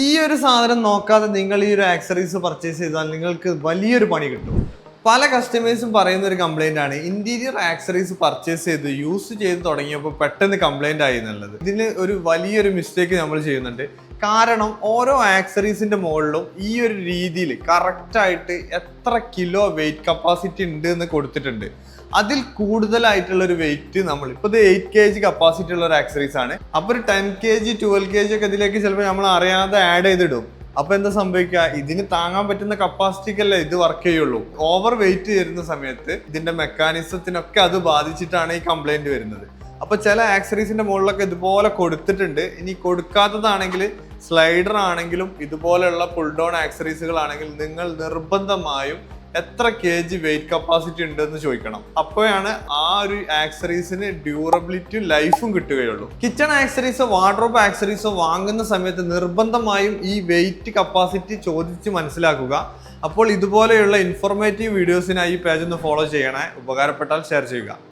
ഈ ഒരു സാധനം നോക്കാതെ നിങ്ങൾ ഈ ഒരു ആക്സറീസ് പർച്ചേസ് ചെയ്താൽ നിങ്ങൾക്ക് വലിയൊരു പണി കിട്ടും. പല കസ്റ്റമേഴ്സും പറയുന്ന ഒരു കംപ്ലൈന്റ് ആണ്. ഇന്റീരിയർ ആക്സറീസ് പർച്ചേസ് ചെയ്ത് യൂസ് ചെയ്ത് തുടങ്ങിയപ്പോൾ പെട്ടെന്ന് കംപ്ലൈന്റ് ആയി എന്നുള്ളത്. ഇതിന് ഒരു വലിയൊരു മിസ്റ്റേക്ക് നമ്മൾ ചെയ്യുന്നുണ്ട്. കാരണം ഓരോ ആക്സറീസിന്റെ മുകളിലും ഈ ഒരു രീതിയിൽ കറക്റ്റായിട്ട് എത്ര കിലോ വെയിറ്റ് കപ്പാസിറ്റി ഉണ്ട് എന്ന് കൊടുത്തിട്ടുണ്ട്. അതിൽ കൂടുതലായിട്ടുള്ള ഒരു വെയിറ്റ് നമ്മൾ ഇപ്പൊ ഇത് എയ്റ്റ് കെ ജി കപ്പാസിറ്റി ഉള്ള ഒരു ആക്സറീസ് ആണ്. അപ്പൊ ഒരു ten K G twelve K G ഒക്കെ ഇതിലേക്ക് ചിലപ്പോൾ നമ്മൾ അറിയാതെ ആഡ് ചെയ്തിടും. അപ്പൊ എന്താ സംഭവിക്കുക? ഇതിന് താങ്ങാൻ പറ്റുന്ന കപ്പാസിറ്റിക്കല്ലേ ഇത് വർക്ക് ചെയ്യുള്ളൂ. ഓവർ വെയിറ്റ് വരുന്ന സമയത്ത് ഇതിന്റെ മെക്കാനിസത്തിനൊക്കെ അത് ബാധിച്ചിട്ടാണ് ഈ കംപ്ലൈന്റ് വരുന്നത്. അപ്പൊ ചില ആക്സറീസിന്റെ മുകളിലൊക്കെ ഇതുപോലെ കൊടുത്തിട്ടുണ്ട്. ഇനി കൊടുക്കാത്തതാണെങ്കിൽ സ്ലൈഡർ ആണെങ്കിലും ഇതുപോലെയുള്ള പുൾ ഡൗൺ ആക്സറീസുകളാണെങ്കിൽ നിങ്ങൾ നിർബന്ധമായും എത്ര കെ ജി വെയിറ്റ് കപ്പാസിറ്റി ഉണ്ടെന്ന് ചോദിക്കണം. അപ്പോഴാണ് ആ ഒരു ആക്സറീസിന് ഡ്യൂറബിലിറ്റിയും ലൈഫും കിട്ടുകയുള്ളൂ. കിച്ചൺ ആക്സറീസോ വാർഡ്രോബ് ആക്സറീസോ വാങ്ങുന്ന സമയത്ത് നിർബന്ധമായും ഈ വെയിറ്റ് കപ്പാസിറ്റി ചോദിച്ച് മനസ്സിലാക്കുക. അപ്പോൾ ഇതുപോലെയുള്ള ഇൻഫോർമേറ്റീവ് വീഡിയോസിനായി ഈ പേജ് ഒന്ന് ഫോളോ ചെയ്യണേ. ഉപകാരപ്പെട്ടാൽ ഷെയർ ചെയ്യുക.